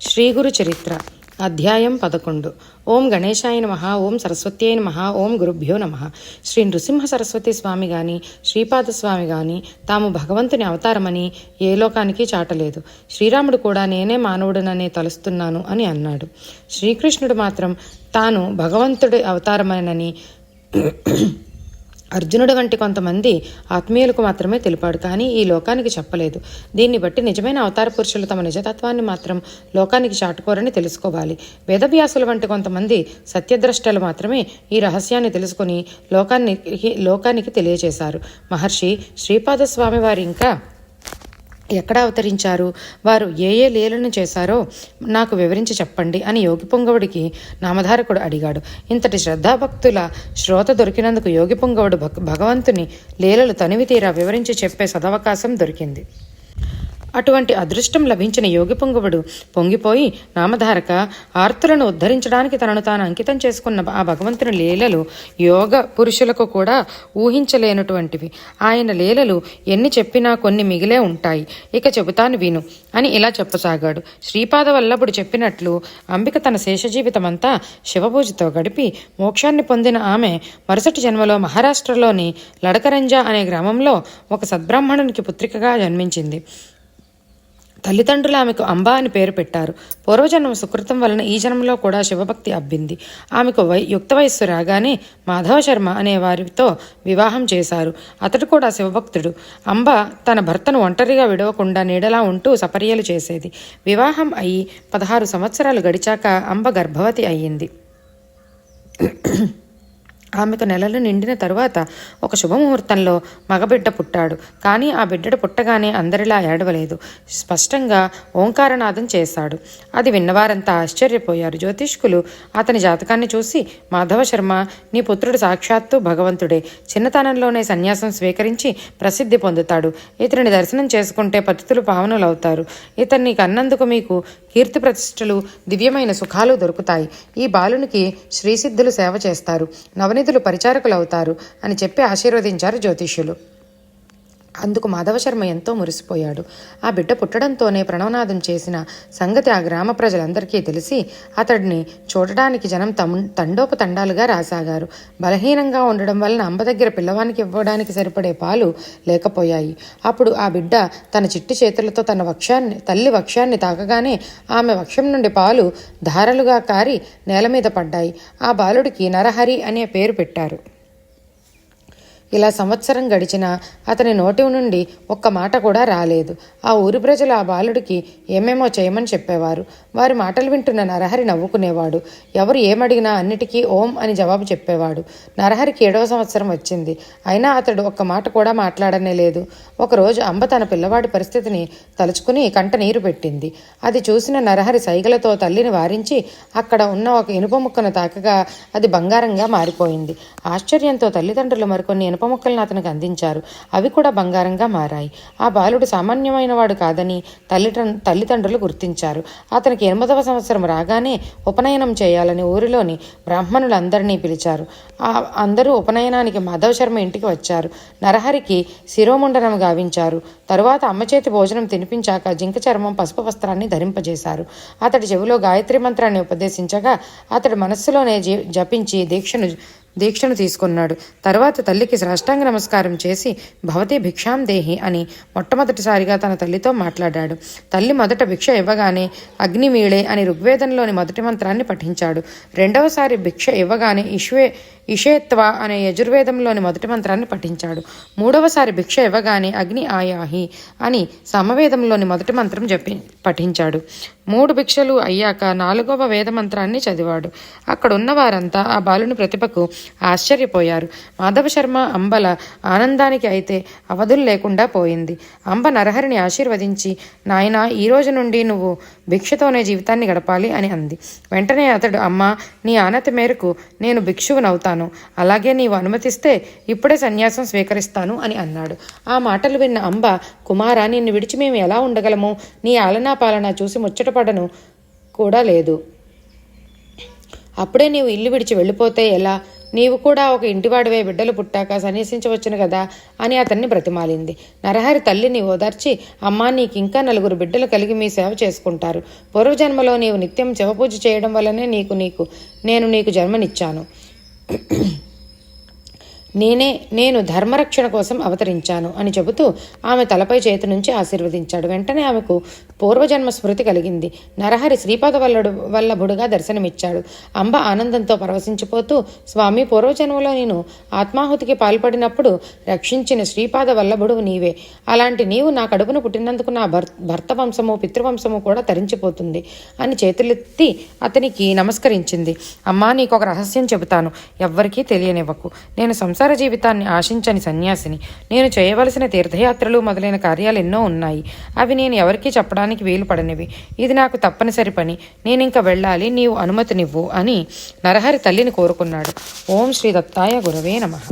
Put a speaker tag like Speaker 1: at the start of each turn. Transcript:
Speaker 1: శ్రీగురు చరిత్ర అధ్యాయం పదకొండు. ఓం గణేశాయ నమ ఓం సరస్వత్యై నమ ఓం గురుభ్యో నమ. శ్రీ నృసింహ సరస్వతి స్వామి గాని శ్రీపాద స్వామి గాని తాము భగవంతుని అవతారమని ఏ లోకానికి చాటలేదు. శ్రీరాముడు కూడా నేనే మానవుడననే తలుస్తున్నాను అని అన్నాడు. శ్రీకృష్ణుడు మాత్రం తాను భగవంతుడి అవతారమనని అర్జునుడు వంటి కొంతమంది ఆత్మీయులకు మాత్రమే తెలిపాడు. కానీ ఈ లోకానికి చెప్పలేదు. దీన్ని బట్టి నిజమైన అవతార పురుషులు తమ నిజతత్వాన్ని మాత్రం లోకానికి చాటుకోరని తెలుసుకోవాలి. వేదవ్యాసుల వంటి కొంతమంది సత్యద్రష్టలు మాత్రమే ఈ రహస్యాన్ని తెలుసుకుని లోకానికి లోకానికి తెలియజేశారు. మహర్షి శ్రీపాదస్వామి వారి ఇంకా ఎక్కడ అవతరించారు? వారు ఏ ఏ లీలను చేశారో నాకు వివరించి చెప్పండి అని యోగి పొంగవుడికి నామధారకుడు అడిగాడు. ఇంతటి శ్రద్ధాభక్తుల శ్రోత దొరికినందుకు యోగి పొంగవుడు భగవంతుని లీలలు తనివి తీరా వివరించి చెప్పే సదవకాశం దొరికింది. అటువంటి అదృష్టం లభించిన యోగి పొంగువుడు పొంగిపోయి నామధారక ఆర్తులను ఉద్ధరించడానికి తనను తాను అంకితం చేసుకున్న ఆ భగవంతుని లీలలు యోగ పురుషులకు కూడా ఊహించలేనటువంటివి. ఆయన లీలలు ఎన్ని చెప్పినా కొన్ని మిగిలే ఉంటాయి. ఇక చెబుతాను విను అని ఇలా చెప్పసాగాడు. శ్రీపాద వల్లభుడు చెప్పినట్లు అంబిక తన శేష జీవితమంతా శివపూజతో గడిపి మోక్షాన్ని పొందిన ఆమె మరుసటి జన్మలో మహారాష్ట్రలోని లడకరంజా అనే గ్రామంలో ఒక సద్బ్రాహ్మణునికి పుత్రికగా జన్మించింది. తల్లిదండ్రులు ఆమెకు అంబా అని పేరు పెట్టారు. పూర్వజన్మ సుకృతం వలన ఈ జన్మలో కూడా శివభక్తి అబ్బింది. ఆమెకు వై యుక్త వయస్సు రాగానే మాధవ శర్మ అనే వారితో వివాహం చేశారు. అతడు కూడా శివభక్తుడు. అంబ తన భర్తను ఒంటరిగా విడవకుండా నీడలా ఉంటూ సపర్యలు చేసేది. వివాహం అయి పదహారు సంవత్సరాలు గడిచాక అంబ గర్భవతి అయ్యింది. ఆమెకు నెలలు నిండిన తరువాత ఒక శుభముహూర్తంలో మగబిడ్డ పుట్టాడు. కానీ ఆ బిడ్డడు పుట్టగానే అందరిలా ఏడవలేదు. స్పష్టంగా ఓంకారనాదం చేశాడు. అది విన్నవారంతా ఆశ్చర్యపోయారు. జ్యోతిష్కులు అతని జాతకాన్ని చూసి మాధవ శర్మ నీ పుత్రుడు సాక్షాత్తు భగవంతుడే. చిన్నతనంలోనే సన్యాసం స్వీకరించి ప్రసిద్ధి పొందుతాడు. ఇతని దర్శనం చేసుకుంటే పతితులు పావనులవుతారు. ఇతన్ని కన్నందుకు మీకు కీర్తి ప్రతిష్టలు దివ్యమైన సుఖాలు దొరుకుతాయి. ఈ బాలునికి శ్రీసిద్ధులు సేవ చేస్తారు. నవనిధులు పరిచారకులవుతారు అని చెప్పి ఆశీర్వదించారు జ్యోతిష్యులు. అందుకు మాధవశర్మ ఎంతో మురిసిపోయాడు. ఆ బిడ్డ పుట్టడంతోనే ప్రణవనాదం చేసిన సంగతి ఆ గ్రామ ప్రజలందరికీ తెలిసి అతడిని చూడడానికి జనం తమ్ తండోపతండాలుగా రాసాగారు. బలహీనంగా ఉండడం వలన అంబ దగ్గర పిల్లవానికి ఇవ్వడానికి సరిపడే పాలు లేకపోయాయి. అప్పుడు ఆ బిడ్డ తన చిట్టి చేతులతో తన వక్షాన్ని తల్లి వక్షాన్ని తాకగానే ఆమె వక్షం నుండి పాలు ధారలుగా కారి నేల మీద పడ్డాయి. ఆ బాలుడికి నరహరి అనే పేరు పెట్టారు. ఇలా సంవత్సరం గడిచినా అతని నోటి నుండి ఒక్క మాట కూడా రాలేదు. ఆ ఊరి ప్రజలు ఆ బాలుడికి ఏమేమో చేయమని చెప్పేవారు. వారి మాటలు వింటున్న నరహరి నవ్వుకునేవాడు. ఎవరు ఏమడిగినా అన్నిటికీ ఓం అని జవాబు చెప్పేవాడు. నరహరికి ఏడవ సంవత్సరం వచ్చింది. అయినా అతడు ఒక్క మాట కూడా మాట్లాడనే లేదు. ఒకరోజు అంబ తన పిల్లవాడి పరిస్థితిని తలుచుకుని కంట నీరు పెట్టింది. అది చూసిన నరహరి సైగలతో తల్లిని వారించి అక్కడ ఉన్న ఒక ఇనుప ముక్కను తాకగా అది బంగారంగా మారిపోయింది. ఆశ్చర్యంతో తల్లిదండ్రులు మరికొన్ని ఇనుప ముక్కలను అతనికి అందించారు. అవి కూడా బంగారంగా మారాయి. ఆ బాలుడు సామాన్యమైన వాడు కాదని తల్లి తల్లిదండ్రులు గుర్తించారు. అతనికి ఎనిమిదవ సంవత్సరం రాగానే ఉపనయనం చేయాలని ఊరిలోని బ్రాహ్మణులందరినీ పిలిచారు. ఆ అందరూ ఉపనయనానికి మాధవ శర్మ ఇంటికి వచ్చారు. నరహరికి శిరోముండనం గావించారు. తరువాత అమ్మ చేతి భోజనం తినిపించాక జింక చర్మం పసుపు వస్త్రాన్ని ధరింపజేశారు. అతడి చెవిలో గాయత్రి మంత్రాన్ని ఉపదేశించగా అతడి మనస్సులోనే జపించి దీక్షను దీక్షను తీసుకున్నాడు. తర్వాత తల్లికి సాష్టాంగ నమస్కారం చేసి భవతి భిక్షాం దేహి అని మొట్టమొదటిసారిగా తన తల్లితో మాట్లాడాడు. తల్లి మొదట భిక్ష ఇవ్వగానే అగ్నిమీళే అని ఋగ్వేదంలోని మొదటి మంత్రాన్ని పఠించాడు. రెండవసారి భిక్ష ఇవ్వగానే ఇష్వే ఇషేత్వ అనే యజుర్వేదంలోని మొదటి మంత్రాన్ని పఠించాడు. మూడవసారి భిక్ష ఇవ్వగానే అగ్ని ఆయాహి అని సమవేదంలోని మొదటి మంత్రం జపి పఠించాడు. మూడు భిక్షలు అయ్యాక నాలుగవ వేద మంత్రాన్ని చదివాడు. అక్కడున్న వారంతా ఆ బాలుని ప్రతిభకు ఆశ్చర్యపోయారు. మాధవ శర్మ అంబల ఆనందానికి అయితే అవధులు లేకుండా పోయింది. అంబ నరహరిని ఆశీర్వదించి నాయన ఈ రోజు నుండి నువ్వు భిక్షతోనే జీవితాన్ని గడపాలి అని అంది. వెంటనే అతడు అమ్మ నీ ఆనతి మేరకు నేను భిక్షువునవుతాను. అలాగే నీవు అనుమతిస్తే ఇప్పుడే సన్యాసం స్వీకరిస్తాను అని అన్నాడు. ఆ మాటలు విన్న అంబ కుమారా నిన్ను విడిచి మేము ఎలా ఉండగలము? నీ ఆలనా పాలన చూసి ముచ్చటపడను కూడా లేదు. అప్పుడే నీవు ఇల్లు విడిచి వెళ్ళిపోతే ఎలా? నీవు కూడా ఒక ఇంటివాడివే బిడ్డలు పుట్టాక సన్యసించవచ్చును కదా అని అతన్ని బ్రతిమాలింది. నరహరి తల్లిని ఓదార్చి అమ్మా నీకు ఇంకా నలుగురు బిడ్డలు కలిగి మీ సేవ చేసుకుంటారు. పూర్వజన్మలో నీవు నిత్యం శివపూజ చేయడం వల్లనే నీకు నీకు నేను నీకు జన్మనిచ్చాను. నేనే నేను ధర్మరక్షణ కోసం అవతరించాను అని చెబుతూ ఆమె తలపై చేతి నుంచి ఆశీర్వదించాడు. వెంటనే ఆమెకు పూర్వజన్మ స్మృతి కలిగింది. నరహరి శ్రీపాద వల్లడు వల్లభుడుగా దర్శనమిచ్చాడు. అంబ ఆనందంతో పరవశించిపోతూ స్వామి పూర్వజన్మలో నేను ఆత్మాహుతికి పాల్పడినప్పుడు రక్షించిన శ్రీపాద వల్లభుడు నీవే. అలాంటి నీవు నా కడుపును పుట్టినందుకు నా భర్ భర్త వంశము పితృవంశము కూడా తరించిపోతుంది అని చేతులెత్తి అతనికి నమస్కరించింది. అమ్మా నీకు ఒక రహస్యం చెబుతాను. ఎవ్వరికీ తెలియనివ్వకు. నేను సంసార జీవితాన్ని ఆశించని సన్యాసిని. నేను చేయవలసిన తీర్థయాత్రలు మొదలైన కార్యాలు ఎన్నో ఉన్నాయి. అవి నేను ఎవరికీ చెప్పడానికి వీలు పడనివి. ఇది నాకు తప్పనిసరి పని. నేను ఇంకా వెళ్ళాలి నీవు అనుమతినివ్వు అని నరహరి తల్లిని కోరుకున్నాడు. ఓం శ్రీ దత్తాయ గురవే నమః.